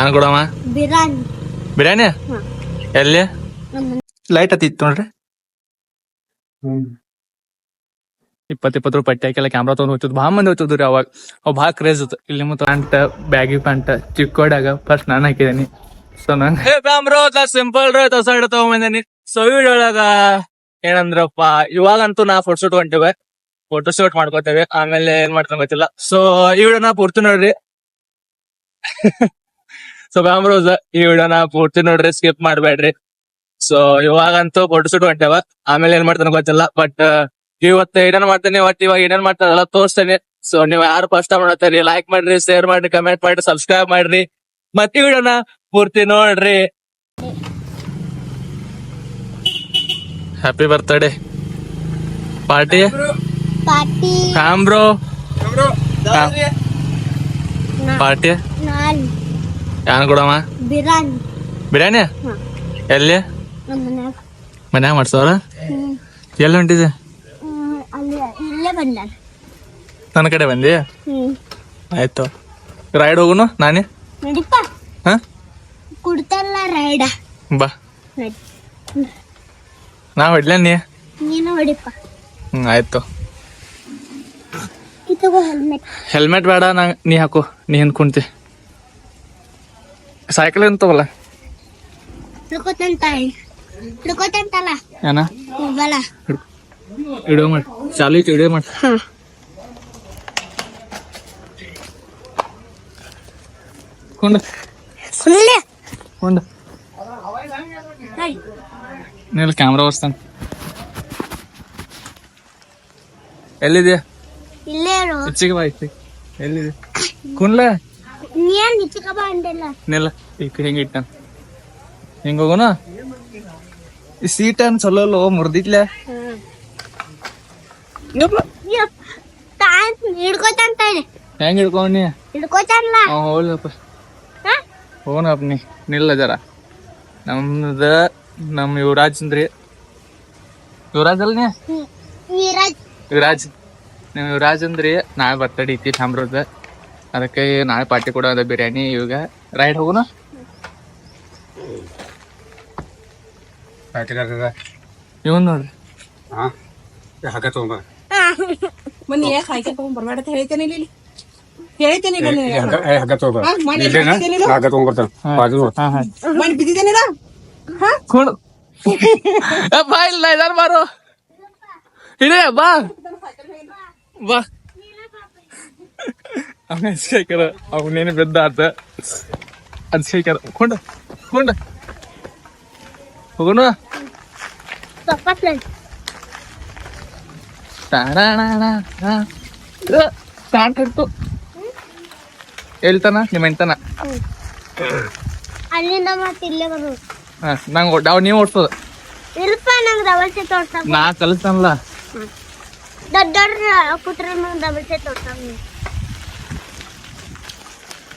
ನಾನು ಕೊಡಮ್ಮ? ಬಿರಿಯಾನಿ ಬಿರಿಯಾನಿ. ಎಲ್ಲಿ? ಲೈಟ್ ಹತ್ತಿತ್ತು ನೋಡ್ರಿ. ಇಪ್ಪತ್ ಇಪ್ಪತ್ತು ರೂಪಾಯಿ ಪಟ್ಟಿ ಹಾಕಿಲ್ಲ ಕ್ಯಾಮ್ರಾ ತೊಗೊಂಡು ಹೋಗ್ತಿದ್ ಭಾಳ ಮಂದಿ ಹೋಗ್ತಿದ್ರಿ ಅವಾಗ. ಅವ್ ಭಾಳ ಕ್ರೇಜ್ ಇತ್ತು. ಇಲ್ಲಿ ಮತ್ತೆ ಪ್ಯಾಂಟ್ ಬ್ಯಾಗಿ ಪ್ಯಾಂಟ್ ಚಿಕ್ಕೋಡಾಗ ಫಸ್ಟ್ ನಾನು ಹಾಕಿದ್ದೀನಿ. ಸೊ ನಂಗೆ ಕ್ಯಾಮ್ರಾ ಸಿಂಪಲ್ ಸೈಡ್ ತಗೊಂಬಂದಿನಿ. ಸೊ ಒಳಗ ಏನಂದ್ರಪ್ಪ ಇವಾಗಂತೂ ನಾ ಫೋಟೋ ಶೂಟ್ ಹೊಂಟಿವೆ. ಫೋಟೋ ಶೂಟ್ ಮಾಡ್ಕೋತೇವೆ. ಆಮೇಲೆ ಏನ್ ಮಾಡ್ಕೊಂಡ್ ಗೊತ್ತಿಲ್ಲ. ಸೊ ಈ ವಿಡಿಯೋನ ಪೂರ್ತಿ ನೋಡ್ರಿ. ಸೊ ಬ್ಯಾಮ್ರೋಸ್ ಈ ವಿಡಿಯೋನ ಪೂರ್ತಿ ನೋಡ್ರಿ ಸ್ಕಿಪ್ ಮಾಡ್ಬೇಡ್ರಿ. ಸೊ ಇವಾಗಂತೂ ಫೋಟೋ ಶೂಟ್ ಹೊಂಟೇವ ಆಮೇಲೆ ಏನ್ ಮಾಡ್ತಾನೆ ಗೊತ್ತಿಲ್ಲ ಬಟ್ ಇವತ್ತು ಏನೇನ್ ಮಾಡ್ತೇನೆ ಒಟ್ಟು ಇವಾಗ ಏನೇನ್ ಮಾಡ್ತಾರಲ್ಲ ತೋರಿಸ್ತೇನೆ. ಸೊ ನೀವ್ ಯಾರು ಫಸ್ಟ್ ಟೈಮ್ ನೋಡ್ತೀರಿ ಲೈಕ್ ಮಾಡ್ರಿ ಶೇರ್ ಮಾಡ್ರಿ ಕಮೆಂಟ್ ಮಾಡ್ರಿ ಸಬ್ಸ್ಕ್ರೈಬ್ ಮಾಡ್ರಿ. ಮತ್ತೆ ಈ ವಿಡಿಯೋನ ಪೂರ್ತಿ ನೋಡ್ರಿ. Happy birthday party party bro party ಯಾನ್ ಕೊಡಮ್ಮ? ಬಿರಿಯಾನಿ ಬಿರಿಯಾನಿ. ಎಲ್ಲಿ? ಮನ್ಯಾಗ. ಮಾಡ್ಸವ್ರ. ಎಲ್ಲಿ ಹೊಂಟಿದೆ ನನ್ನ ಕಡೆ ಬಂದಿ? ಆಯ್ತು. ರೈಡ್ ಹೋಗುನು ನಾನೇ? ಹಾ? ಕುಡ್ತಲ್ಲ ರೈಡ. ಬಾ. ನಾ ಹೊಡ್ಲ ನೀ? ನೀನು ಆಯ್ತು. ಹೆಲ್ಮೆಟ್ ಹೆಲ್ಮೆಟ್ ಬೇಡ ನಾ ನೀ ಹಾಕು. ನೀ ಹಿಂದ್ ಕುಂತಿ. ಸೈಕಲ್ ಎಂತವಲ್ಲ ಏನ ವಿಡಿಯೋ ಮಾಡಿ ಚಾಲು ಐತಿ ವಿಡಿಯೋ ಮಾಡಿ ಕೊಂಡ ಕೊಂಡ ನೀಲ್ ಕ್ಯಾಮ್ರಾ ಓಡಿಸ್ತಾನ ಎಲ್ಲಿದೆ ಇಲ್ಲೇ ಇರು ಹೆಚ್ಚಿಗೆ ಬಾ ಇಚ್ಚಿ ಎಲ್ಲಿದೆ ಕುನ್ಲ ನಿಲ್ಲ ಈಗ ಹೆಂಗ ಇಟ್ಟ ಹಿಂಗ ಹೋಗೋಣ ಈ ಸೀಟ್ ಅನ್ ಚಲೋ ಮುರ್ದಿತ್ಲೆ ಹೆಂಗ್ ಹಿಡ್ಕೊಂಡಿ ಹೋಗ್ಲಪ್ಪ. ನೀ ನಿಲ್ಲ ಜರ. ನಮ್ದ ನಮ್ ಯುವರಾಜ್ ಅಂದ್ರಿ ಯುವರಾಜ್ ಅಲ್ಲ ನೀ? ಹ್ಮ್. ನೀರಾಜ್. ಯುವರಾಜ್. ನಿಮ್ ಯುವರಾಜ್ ಅಂದ್ರಿ ನಾ ಬರ್ತಡೆ ಐತಿ ಠಾಮ್ರದ ಅದಕ್ಕೆ ನಾಳೆ ಪಾರ್ಟಿ ಕೊಡೋ ಅದ ಬಿರಿಯಾನಿ ಇವಾಗ ರೈಡ್ ಹೋಗೋಣ? ಇವನ್ ನೋಡ್ರಿ ಹಾಕ ತಗೊಂಬ ಮೊನ್ನೆ ಯಾಕೆ ಹಾಕಿ ತಗೊಂಡ್ ಬರ್ಬೇಡ ಅಂತ ಹೇಳ್ತೇನೆ ಇಲ್ಲಿ. ಹೇಳ್ತೇನೆ ಇಲ್ಲ ನೀನು. ಹಾಕ ತಗೊಂಬ ಹಾ, ಮಾಡಿ ಇಲ್ಲೇನ? ಹಾಕ್ತೇನಿಲ್ಲ? ಹಾಕ ತಗೊಂಬರ್ತಾನ ಬಾಜು ಹಾ ಹಾ ಮಾಡಿ ಬಿದ್ದಿದ್ದೇನಿಲ್ಲ ಕುಣ್ ಬಾ ಇಲ್ಲ ಇದಾರ ಬಾರು ಇಡೇ ಬಾ. ಬಾ. ಅನ್ಸ್ಕೈಕರ ಅವನೇನು ಬೆದ್ದ ಆತ? ಅನ್ಸ್ಕೈಕರ ಕೊಂಡ ಕೊಂಡ. ಹೋಗೋಣ? ನಿಮ್ಮ ಎಂತನ ಅಲ್ಲಿಂದ ಮತ್ತೆ ಇಲ್ಲೇ ಹಾ ನಂಗೆ ಅವ್ ನೀವು ಓಡ್ಸೋದ. ಇಲ್ಪ ನಂಗೆ ಡಬಲ್ ಸೆಟ್ ನಾ ಕಲಿಸ್ತಾನಲ್ಲ ದೊಡ್ಡ ದೊಡ್ಡ ಕುಟ್ರ ನಂಗೆ ಡಬಲ್ ಸೆಟ್ ಆಯ್ತು ಇಲ್ಲೇ ತಿರ್ಸೋನಲ್ಲ ತೋರ್ಸ್ಕೊಂಡು ಬಾ ನೋಡಿ ಬಾ ಸರಿ ಹಿಂಗಾಗಿ ಬಿದ್ದಿಲ್ಲ ನಾವು ಈಗ ಓಡ್ಸದ ಮತ್ತೆ ನಾವು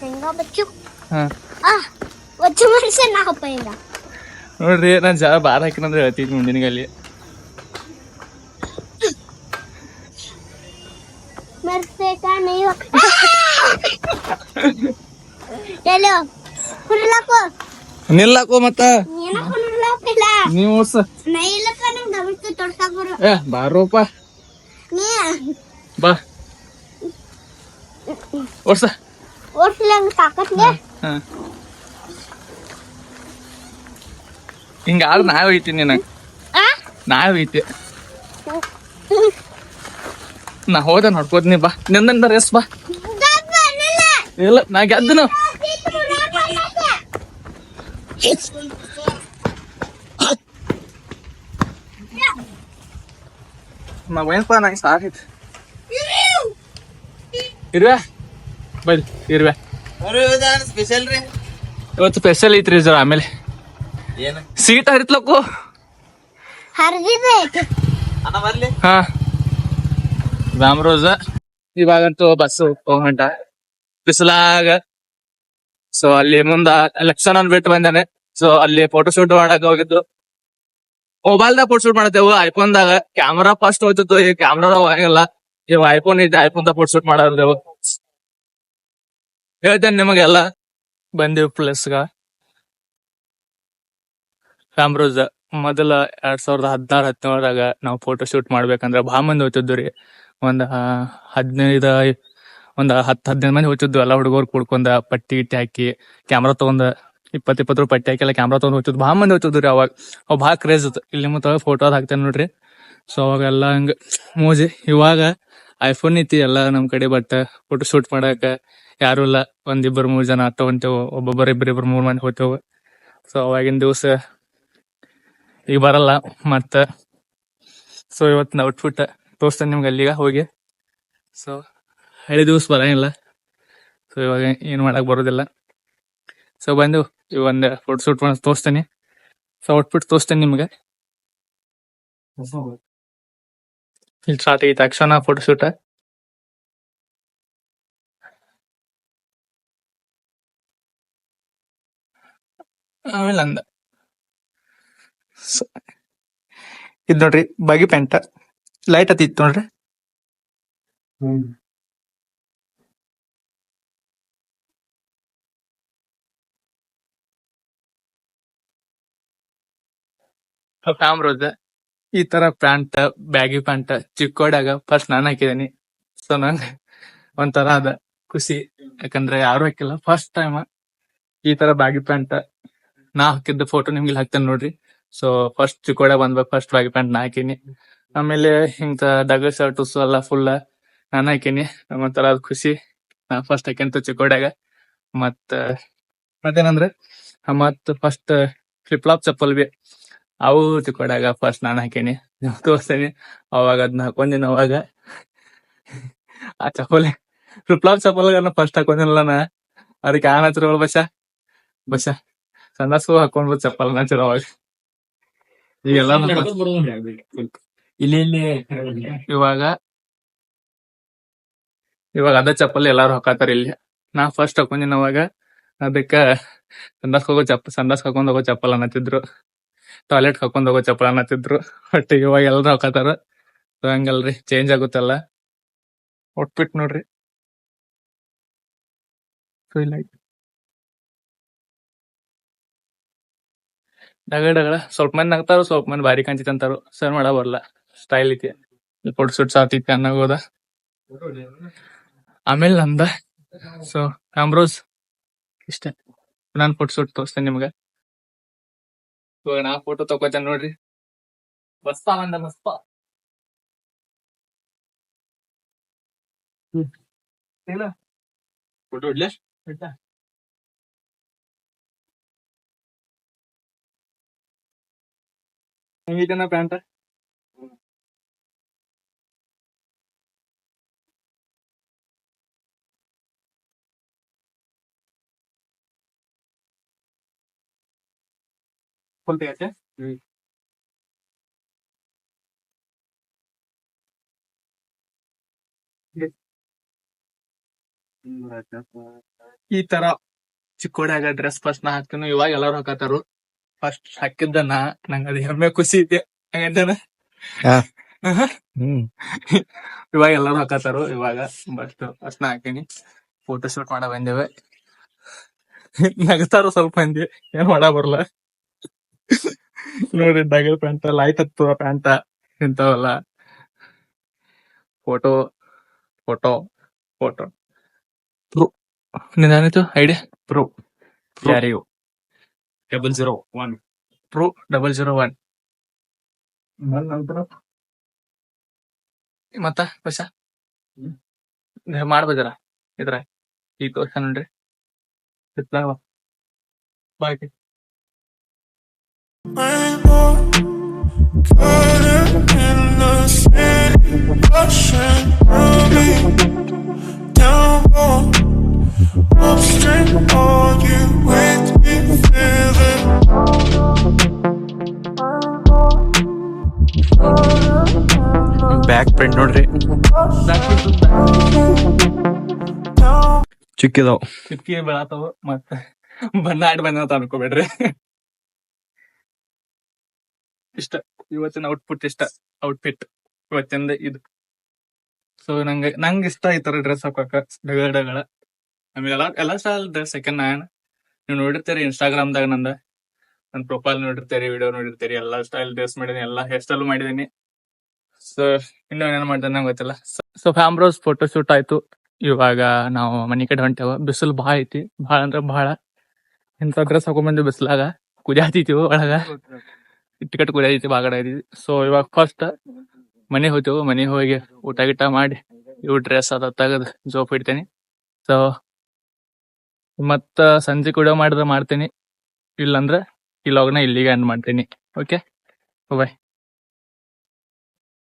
ಹೆಂಗ ಬಚ್ಚು ಹಾ ಆ ಬಚ್ಚು ಮನುಷ್ಯ ನಾವು ಪೈಂಗ ನೋಡ್ರಿ ನಾನ್ ಜಾ ಬಾರ್ ಹಾಕಿನಂದ್ರೆ ಹೇಳ್ತೀನಿ ಮುಂದಿನ ಗಲ್ಲಿ ಮರ್ಬೇಕಾ ನೀವು ಎಲ್ಲೋ ಕುರ್ಲಾಕೋ ನಿಲ್ಲಕೋ ಮತ್ತ? ನೀವು ನೀವ್ ಏ ಬಾರೋಪ. ಬಾ. ಓಡ್ಸ. ಹಿಂಗ ಆದ್ರೆ ನಾವ್ ಒಯ್ತೀನಿ ನಿನಗೆ. ಹೋಯ್ತಿ ಒಯ್ತಿ ನಾ ಹೋದ ನೋಡ್ಕೋತೀನಿ ಬಾ. ನಿಂದ ಎಸ್ ಬಾ. ದಪ್ಪ ನಿಲ್ಲ. ಇಲ್ಲ ನಾ ಗೆದ್ದನು. ನಾ ಏನಪ್ಪ ನಂಗೆ ಸಾಕೈತಿ ಇರ್ವೆ ಬೈಲ್ ಇರ್ವೆ ಸ್ಪೆಷಲ್ ರೀ ಇವತ್ತು ಸ್ಪೆಷಲ್ ಐತ್ರಿ ಜರ ಆಮೇಲೆ ಏನು ಸೀಟ್ ಹರಿತ್ಲಕ್ಕು ಹರಿದಿದೆ ಅಣ್ಣ ಬರ್ಲಿ ಹಾ ರಾಮರೋಜ ಇವಾಗಂತೂ ಬಸ್ ಹೋಗಂಟ ಬಿಸಿಲಾಗ ಸೊ ಅಲ್ಲಿ ಮುಂದ ಎಲೆಕ್ಷನ್ ಅನ್ ಬಿಟ್ಟು ಬಂದಾನೆ. ಸೊ ಅಲ್ಲಿ ಫೋಟೋ ಶೂಟ್ ಮಾಡಕ್ ಹೋಗಿದ್ದು. ಮೊಬೈಲ್ ದಾಗ ಫೋಟೋ ಶೂಟ್ ಮಾಡ್ತೇವೆ ಐಫೋನ್ ದಾಗ ಕ್ಯಾಮರಾ ಫಸ್ಟ್ ಹೋಯ್ತಿತ್ತು. ಈ ಕ್ಯಾಮ್ರಾ ಹೋಗಂಗಿಲ್ಲ. ಇವ್ ಐಫೋನ್ ಇದ್ದ ಐಫೋನ್ ದಾಗ ಫೋಟೋ ಶೂಟ್ ಮಾಡೋದೇವು ಹೇಳ್ತೇನೆ ನಿಮಗೆಲ್ಲ. ಪ್ಲಸ್ ಗ. ಕ್ಯಾಮ್ರೋಸ್ ಮೊದಲ ಎರಡ್ ಸಾವಿರದ ಹದಿನಾರು ಹದಿನೇಳರಾಗ ನಾವು ಫೋಟೋ ಶೂಟ್ ಮಾಡ್ಬೇಕಂದ್ರ ಭಾಳ ಮಂದಿ ಹೋಗ್ತಿದ್ವು ರೀ. ಒಂದ್ ಹದಿನೈದ ಒಂದ್ ಹತ್ತು ಹದಿನೈದು ಮಂದಿ ಹೋಗ್ತಿದ್ದು ಎಲ್ಲ ಹುಡುಗರು ಕುಡ್ಕೊಂಡ ಪಟ್ಟಿ ಗಿಟ್ಟಿ ಹಾಕಿ ಕ್ಯಾಮ್ರಾ ತಗೊಂಡ ಇಪ್ಪತ್ ಇಪ್ಪತ್ತು ರೂಪಾಯಿ ಪಟ್ಟಿ ಹಾಕಿ ಎಲ್ಲ ಕ್ಯಾಮ್ರಾ ತಗೊಂಡ್ ಹೋಗ್ತಿದ್ವು ಭಾಳ ಮಂದಿ ಹೋಗ್ತಿದ್ರಿ ಅವಾಗ. ಅವ್ ಭಾಳ ಕ್ರೇಜ್ ಇತ್ತು. ಇಲ್ಲಿ ಮತ್ತೆ ಫೋಟೋ ಹಾಕ್ತೇನೆ ನೋಡ್ರಿ. ಸೊ ಅವಾಗೆಲ್ಲ ಹಂಗ ಮೋಜಿ. ಇವಾಗ ಐಫೋನ್ ಐತಿ, ಎಲ್ಲ ನಮ್ ಕಡೆ ಬಟ್ ಫೋಟೋ ಶೂಟ್ ಮಾಡಕ ಯಾರು ಇಲ್ಲ. ಒಂದಿಬ್ಬರು ಮೂರ್ ಜನ ಆಟೋ ಹೊಂಟೇವು. ಒಬ್ಬೊಬ್ಬರು ಇಬ್ಬರು ಇಬ್ಬರು ಮೂರ್ ಮಂದಿ ಹೋಗ್ತೇವು ಸೊ ಅವಾಗಿನ ದಿವಸ ಈಗ ಬರಲ್ಲ. ಮತ್ತ ಸೊ ಇವತ್ತಿನ ಔಟ್ಫಿಟ್ ತೋರಿಸ್ತೇನೆ ನಿಮ್ಗೆ ಅಲ್ಲಿಗ ಹೋಗಿ. ಸೊ ಹಳೆ ದಿವಸ ಬರಂಗಿಲ್ಲ. ಸೊ ಇವಾಗ ಏನು ಮಾಡಕ್ ಬರೋದಿಲ್ಲ. ಸೊ ಬಂದು ಈ ಒಂದು ಫೋಟೋ ಶೂಟ್ ಮಾಡಿ ತೋರಿಸ್ತೇನೆ. ಸೊ ಔಟ್ಫಿಟ್ ತೋರಿಸ್ತೇನೆ ನಿಮ್ಗೆ. ಇಲ್ಲಿ ಸ್ಟಾರ್ಟ್ ಆಗಿತ್ತು ತಕ್ಷಣ ಫೋಟೋ ಶೂಟ ಆಮೇಲೆ ಅಂದ. ಇದು ನೋಡ್ರಿ, ಬಾಗಿ ಪ್ಯಾಂಟ್ ಲೈಟ್ ಹತ್ತಿತ್ತು ನೋಡ್ರಿ? ಫ್ಯಾಮ್ರೋಸ್ ಈ ತರ ಪ್ಯಾಂಟ್, ಬ್ಯಾಗಿ ಪ್ಯಾಂಟ್ ಚಿಕ್ಕೋಡಾಗ ಫಸ್ಟ್ ನಾನು ಹಾಕಿದೀನಿ. ಸೊ ನಂಗೆ ಒಂಥರ ಅದ ಖುಷಿ. ಯಾಕಂದ್ರೆ ಯಾರು ಹಾಕಿಲ್ಲ. ಫಸ್ಟ್ ಟೈಮ್ ಈ ತರ ಬ್ಯಾಗಿ ಪ್ಯಾಂಟ್ ನಾ ಹಾಕಿದ್ದ ಫೋಟೋ ನಿಮ್ಗೆ ಹಾಕ್ತೇನೆ ನೋಡ್ರಿ. ಸೊ ಫಸ್ಟ್ ಚಿಕ್ಕೋಡ ಬಂದ್ಬೇಕು ಫಸ್ಟ್ ಬ್ಯಾಗಿ ಪ್ಯಾಂಟ್ ನಾ ಹಾಕಿನಿ. ಆಮೇಲೆ ಇಂತ ಡಗ ಶರ್ಟ್ಸ್ ಎಲ್ಲ ಫುಲ್ ನಾನು ಹಾಕಿನಿ. ಒಂಥರ ಅದ್ ಖುಷಿ. ನಾ ಫಸ್ಟ್ ಹಾಕಿಂತ ಚಿಕ್ಕೋಡಾಗ ಮತ್ತ ಮತ್ತೇನಂದ್ರೆ ಮತ್ ಫಸ್ಟ್ ಫ್ಲಿಪ್ ಫ್ಲಾಪ್ ಚಪ್ಪಲ್ ಬಿ. ಅವು ಚಿಕ್ಕೋಡ್ಯಾಗ ಫಸ್ಟ್ ನಾನು ಹಾಕೇನಿ. ತೋರಿಸ್ತೇನೆ. ಅವಾಗ ಅದನ್ನ ಹಾಕೊಂಡಿನ ಅವಾಗ. ಆ ಚಪ್ಪಲಿ ಫ್ಲಿಪ್ಲಾಪ್ ಚಪ್ಪಲ್ ಫಸ್ಟ್ ಹಾಕೊಂಡಿಲ್ಲ ನಾ. ಅದಕ್ಕೆ ಆನ್ ಹಚ್ಚಿರೋಳು ಬಸ ಬಸ ಸಣ್ಣಸು ಹಾಕೊಂಡ್ ಚಪ್ಪಲ್ ಹಚ್ಚಿರೋ ಅವಾಗ ಈಗೆಲ್ಲ ಇಲ್ಲಿ ಇಲ್ಲಿ. ಇವಾಗ ಇವಾಗ ಅದ ಚಪ್ಪಲ್ ಎಲ್ಲಾರು ಹಾಕತಾರ ಇಲ್ಲಿ. ನಾ ಫಸ್ಟ್ ಹಾಕೊಂಡಿನ ಅವಾಗ. ಅದಕ್ಕ ಸಂದಾಸ್ಕೋ ಹೋಗೋ ಚಪ್ಪ ಸಂದಾಸ್ಕೊಂಡ್ ಹೋಗೋ ಚಪ್ಪಲ್ ಅನ್ನತ್ತಿದ್ರು. ಟಾಯ್ಲೆಟ್ ಹಾಕೊಂಡ್ ಹೋಗೋ ಚಪ್ಪಲ ಅನ್ನತ್ತಿದ್ರು ಬಟ್ ಇವಾಗ ಎಲ್ಲರೂ ಹಾಕತಾರ. So, ಹಂಗಲ್ರಿ. ಚೇಂಜ್ ಆಗುತ್ತಲ್ಲ. ಒಟ್ಬಿಟ್ ನೋಡ್ರಿ. ಡಗಳ ಡಗಳ ಸ್ವಲ್ಪ ಮಂದಿ ನಗ್ತಾರ, ಸ್ವಲ್ಪ ಮಂದಿ ಭಾರಿ ಕಾಣ್ತಿತ್ತು ಅಂತಾರು. ಸರ್ ಮಾಡ ಬರಲ್ಲ. ಸ್ಟೈಲ್ ಐತಿ. ಫೋಟೋ ಶೂಟ್ ಸಾತೈತಿ ಅನ್ನಗೋದ ಆಮೇಲೆ ನಂದ. ಸೊ ಆಮ್ರೋಸ್ ಇಷ್ಟ. ನಾನು ಫೋಟೋ ಶೂಟ್ ತೋರಿಸ್ತೇನೆ ನಿಮ್ಗೆ. ಇವಾಗ ನಾ ಫೋಟೋ ತಗೋತೇನೆ ನೋಡ್ರಿ. ಮಸ್ತ ಮಂದ ಮಸ್ತ. ಇಲ್ಲ. ಫೋಟೋ ಇಡ್ಲೆ? ಆಯ್ತಾ? ಹೆಂಗೈತನ ಪ್ಯಾಂಟ್ ಫುಲ್ ತೆಗತ್ತೆ ಈ ತರ ಚಿಕ್ಕೋಡ್ಯಾಗ ಡ್ರೆಸ್ ಫಸ್ಟ್ ನಾ ಹಾಕ್ತೀನಿ ಇವಾಗ ಎಲ್ಲಾರು ಹಾಕತಾರು ಫಸ್ಟ್ ಹಾಕಿದ್ದ ನಾ ನಂಗ ಅದ ಹೆಮ್ಮೆ ಖುಷಿ ಇದೆ. ಹಂಗಂತಾನ. ಇವಾಗ ಎಲ್ಲಾರು ಹಾಕತಾರು ಇವಾಗ ಬಟ್ ಫಸ್ಟ್ ನಾ ಹಾಕಿನಿ. ಫೋಟೋ ಶೂಟ್ ಮಾಡ ಬಂದೇವೆ. ನಗತಾರು ಸ್ವಲ್ಪ ಮಂದಿ ಏನ್ ಮಾಡ ಬರಲ್ಲ ನೋಡ್ರಿ ಡಗಲ್ ಪ್ಯಾಂಟ್ ಲೈಟ್ ಹತ್ತುವ ಪ್ಯಾಂಟ ಇಂಥವಲ್ಲ. ಫೋಟೋ ಫೋಟೋ ಫೋಟೋ ಪ್ರೂ ನಿಂದಾನಿತ್ತು ಐಡಿಯಾ ಪ್ರೂ ಯಾರು ಡಬಲ್ ಜೀರೋ ಒನ್ ಪ್ರೂ ಡಬಲ್ ಜೀರೋ ಒನ್ ಮತ್ತ ಪೈಸಾ? ಮಾಡ್ಬೋದರ ಇದ್ರ ಈ ತೋರ್ಸ ನೋಡ್ರಿ. ಬಾಯ್ ಬ್ಯಾಕ್ ಫ್ರೆಂಡ್ ನೋಡ್ರಿ ಚಿಕ್ಕಿದಾವ್. ಚಿಟ್ಕಿ ಬೆಳತಾವ ಮತ್ತೆ ಬಂದಾಡ್ ಬಂದ ಅಂತ ಅನ್ಕೋಬೇಡ್ರಿ. ಇಷ್ಟ. ಇವತ್ತಿನ ಔಟ್ಪುಟ್ ಇಷ್ಟ. ಔಟ್ಫಿಟ್ ಇವತ್ತಿಂದ ಇದು. ಸೊ ನಂಗೆ ನಂಗೆ ಇಷ್ಟ ಈ ತರ ಡ್ರೆಸ್ ಹಾಕೋಕ. ಡಗಳ ಡಗಳ ಆಮೇಲೆ ಎಲ್ಲಾ ಸ್ಟೈಲ್ ಡ್ರೆಸ್ ಸೆಕೆಂಡ್ ನಾನು ನೀವು ನೋಡಿರ್ತೀರಿ ಇನ್ಸ್ಟಾಗ್ರಾಮ್ದಾಗ ನಂದ. ನನ್ನ ಪ್ರೊಫೈಲ್ ನೋಡಿರ್ತೀರಿ ವಿಡಿಯೋ ನೋಡಿರ್ತೀರಿ, ಎಲ್ಲಾ ಸ್ಟೈಲ್ ಡ್ರೆಸ್ ಮಾಡಿದೀನಿ, ಎಲ್ಲಾ ಹೇರ್ ಸ್ಟೈಲ್ ಮಾಡಿದೀನಿ. ಸೊ ಇನ್ನು ಏನೇನು ಮಾಡ್ದೆ ನಂಗೆ ಗೊತ್ತಿಲ್ಲ. ಸೊ ಫ್ಯಾಮ್ರೋಸ್ ಫೋಟೋ ಶೂಟ್ ಆಯ್ತು. ಇವಾಗ ನಾವು ಮನಿ ಕಡೆ ಹೊಂಟೇವ. ಬಿಸಿಲು ಭಾಳ ಐತಿ. ಭಾಳ ಅಂದ್ರೆ ಭಾಳ. ಇಂಥ ಡ್ರೆಸ್ ಹಾಕೊಂಡ್ಬಂದು ಬಿಸಿಲಾಗ. ಕುದಿಯಾತಿತ್ತೀವಿ ಒಳಗ. ಇಟ್ಕಟ್ ಐತಿ ಬಾಗಡ ಐತಿ. ಸೊ ಇವಾಗ ಫಸ್ಟ್ ಮನೆ ಹೋಗ್ತೇವೆ ಮನೆ ಹೋಗಿ ಊಟ ಗಿಟ ಮಾಡಿ ಇವು ಡ್ರೆಸ್ ಅದ ತೆಗೆದು ಜೋಪ್ ಇಡ್ತೇನೆ. ಸೊ ಮತ್ತ ಸಂಜೆ ಕೂಡ ಮಾಡಿದ್ರೆ ಮಾಡ್ತೇನೆ. ಇಲ್ಲಂದ್ರೆ, ಈ ಇಲ್ಲಿಗೆ ಎಂಡ್ ಮಾಡ್ತೀನಿ. Okay bye